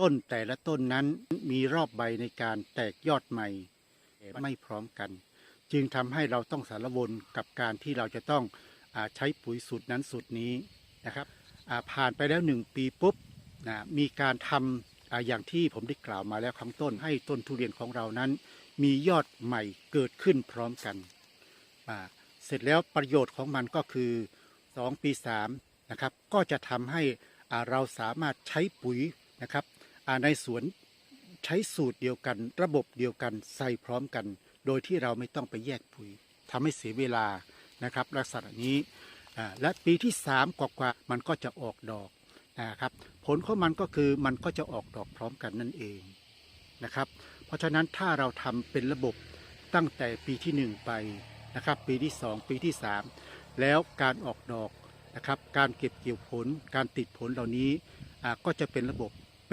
ต้นแต่ละต้นนั้นมีรอบใบในการแตกยอดใหม่ไม่พร้อมกัน จึงทำให้เราต้องสารวนกับการที่เราจะต้องอใช้ปุ๋ยสูตรนั้นสูตรนี้นะครับผ่านไปแล้วหนึ่งปีปุ๊บนะมีการทำออย่างที่ผมได้กล่าวมาแล้วข้างต้นให้ต้นทุเรียนของเรานั้น มียอดใหม่เกิดขึ้นพร้อมกัน เสร็จแล้วประโยชน์ของมันก็คือ 2 ปี3นะครับก็จะทำให้เราสามารถใช้ปุ๋ยนะครับ ในสวนใช้สูตรเดียวกัน ระบบเดียวกันใส่พร้อมกัน โดยที่เราไม่ต้องไปแยกปุ๋ยทำให้เสียเวลานะครับลักษณะนี้และปีที่ 3 กว่าๆมันก็จะออกดอกนะครับผลของมันก็คือมันก็จะออกดอกพร้อมกันนั่นเองนะครับ เพราะฉะนั้นถ้าเราทำเป็นระบบตั้งแต่ปีที่ 1 ไปนะครับ ปีที่ 2 ปีที่ 3 แล้วการออกดอกนะครับ การเก็บเกี่ยวผล การติดผลเหล่านี้ก็จะเป็นระบบ